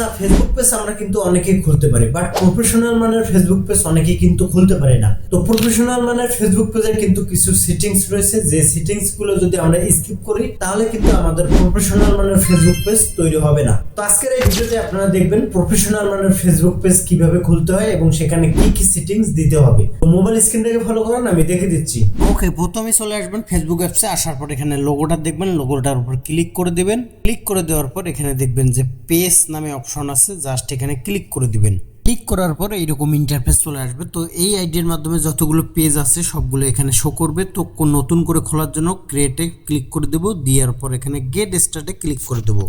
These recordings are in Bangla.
আচ্ছা ফেসবুক পেজ আমরা কিন্তু অনেকেই খুলতে পারি বাট প্রফেশনাল মানের ফেসবুক পেজ অনেকেই কিন্তু খুলতে পারি না। তো প্রফেশনাল মানের ফেসবুক পেজের কিন্তু কিছু সেটিংস রয়েছে, যে সেটিংসগুলো যদি আমরা স্কিপ করি, তাহলে কিন্তু আমাদের প্রফেশনাল মানের ফেসবুক পেজ তৈরি হবে না। তো আজকের এই ভিডিওতে আপনারা দেখবেন প্রফেশনাল মানের ফেসবুক পেজ কীভাবে খুলতে হয় এবং সেখানে কি কি সেটিংস দিতে হবে। তো মোবাইল স্ক্রিনটাকে ফলো করুন, আমি দেখে দিচ্ছি। ওকে প্রথমে চলে আসবেন ফেসবুক অ্যাপসে আসার পর এখানে লোগোটা দেখবেন লোগোটার উপর ক্লিক করে দিবেন। ক্লিক করে দেওয়ার পর এখানে দেখবেন যে পেজ নামে অপশন আছে জাস্ট এখানে ক্লিক করে দিবেন। ক্লিক করার পর এইরকম ইন্টারফেস চলে আসবে। তো এই আইডির মাধ্যমে যতগুলো পেজ আছে, সবগুলো এখানে শো করবে। তো নতুন করে খোলার জন্য ক্রিয়েটে ক্লিক করে দেবো। দেওয়ার পর এখানে গেট স্টার্টে ক্লিক করে দেবো।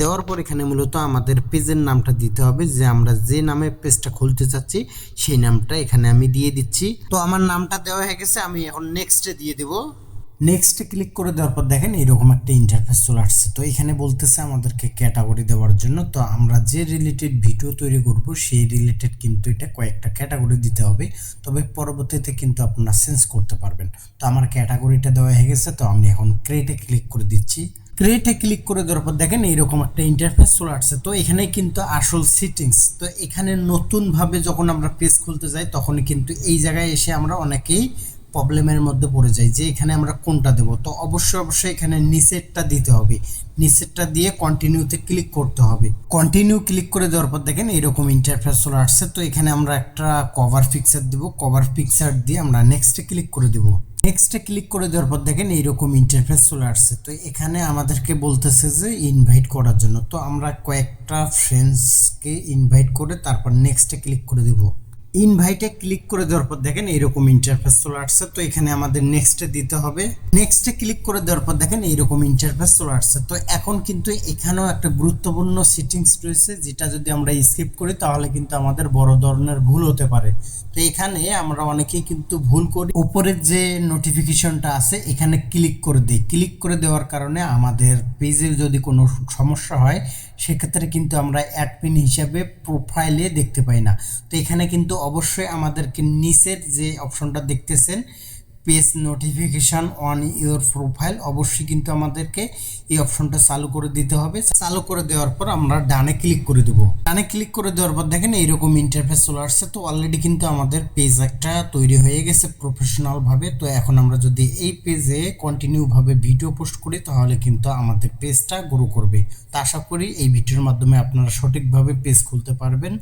দেওয়ার পর এখানে মূলত আমাদের পেজের নামটা দিতে হবে। যে আমরা যে নামে পেজটা খুলতে চাচ্ছি, সেই নামটা এখানে আমি দিয়ে দিচ্ছি। তো আমার নামটা দেওয়া হয়ে গেছে, আমি এখন নেক্সটে দিয়ে দেবো। নেক্সটে ক্লিক করে দেওয়ার পর দেখেন এরকম একটা ইন্টারফেস চলে আসছে। তো এখানে বলতেছে আমাদেরকে ক্যাটাগরি দেওয়ার জন্য। তো আমরা যে রিলেটেড ভিডিও তৈরি করব, সেই রিলেটেড কিন্তু এটা কয়েকটা ক্যাটাগরি দিতে হবে। তবে পরবর্তীতে কিন্তু আপনারা চেঞ্জ করতে পারবেন। তো আমার ক্যাটাগরিটা দেওয়া হয়ে গেছে, তো আমি এখন ক্রিয়েটে ক্লিক করে দিচ্ছি। ক্রিয়েটে ক্লিক করে দেওয়ার পর দেখেন এইরকম একটা ইন্টারফেস চলে আসছে। তো এখানে কিন্তু আসল সিটিংস তো এখানে নতুনভাবে যখন আমরা পেজ খুলতে যাই তখন কিন্তু এই জায়গায় এসে আমরা অনেকেই প্রবলেমের মধ্যে পড়ে যাই যে এখানে আমরা কোনটা দেব? তো অবশ্যই অবশ্যই এখানে নিচেরটা দিতে হবে। নিচেরটা দিয়ে কন্টিনিউতে ক্লিক করতে হবে। কন্টিনিউ ক্লিক করে দেওয়ার পর দেখেন এরকম ইন্টারফেস চলে আসছে। তো এখানে আমরা একটা কভার পিকচার দিব। কভার পিকচার দিয়ে আমরা নেক্সটে ক্লিক করে দেব। নেক্সটে ক্লিক করে দেওয়ার পর দেখেন এইরকম ইন্টারফেস চলে আসছে। তো এখানে আমাদেরকে বলতেছে যে ইনভাইট করার জন্য। তো আমরা কয়েকটা ফ্রেন্ডসকে ইনভাইট করে তারপর নেক্সটে ক্লিক করে দেবো। ইনভাইটে ক্লিক করে দেওয়ার পর দেখেন এরকম ইন্টারফেস চলে আসছে। তো এখানে আমাদের নেক্সটে দিতে হবে। নেক্সটে ক্লিক করে দেওয়ার পর দেখেন এইরকম ইন্টারফেস চলে আসছে। তো এখন কিন্তু এখানেও একটা গুরুত্বপূর্ণ সেটিংস রয়েছে, যেটা যদি আমরা স্কিপ করি তাহলে কিন্তু আমাদের বড় ধরনের ভুল হতে পারে। তো এখানে আমরা অনেকেই কিন্তু ভুল করি। উপরের যে নোটিফিকেশনটা আছে, এখানে ক্লিক করে দিই। ক্লিক করে দেওয়ার কারণে আমাদের পেজে যদি কোনো সমস্যা হয় সেক্ষেত্রে কিন্তু আমরা অ্যাডপিন হিসাবে প্রোফাইলে দেখতে পাই না। তো এখানে কিন্তু অবশ্যই আমাদেরকে নিচের যে অপশনটা দেখতেছেন page notification on your profile অবশ্যই কিন্তু আমাদেরকে এই অপশনটা চালু করে দিতে হবে। চালু করে দেওয়ার পর আমরা ডানে ক্লিক করে দেব। ডানে ক্লিক করে দেওয়ার পর দেখেন এইরকম ইন্টারফেস চলে আসছে। তো অলরেডি কিন্তু আমাদের পেজ একটা তৈরি হয়ে গেছে প্রফেশনালভাবে তো এখন আমরা যদি এই পেজে কন্টিনিউভাবে ভিডিও পোস্ট করি, তাহলে কিন্তু আমাদের পেজটা গ্রো করবে। তা আশা করি এই ভিডিওর মাধ্যমে আপনারা সঠিকভাবে পেজ খুলতে পারবেন।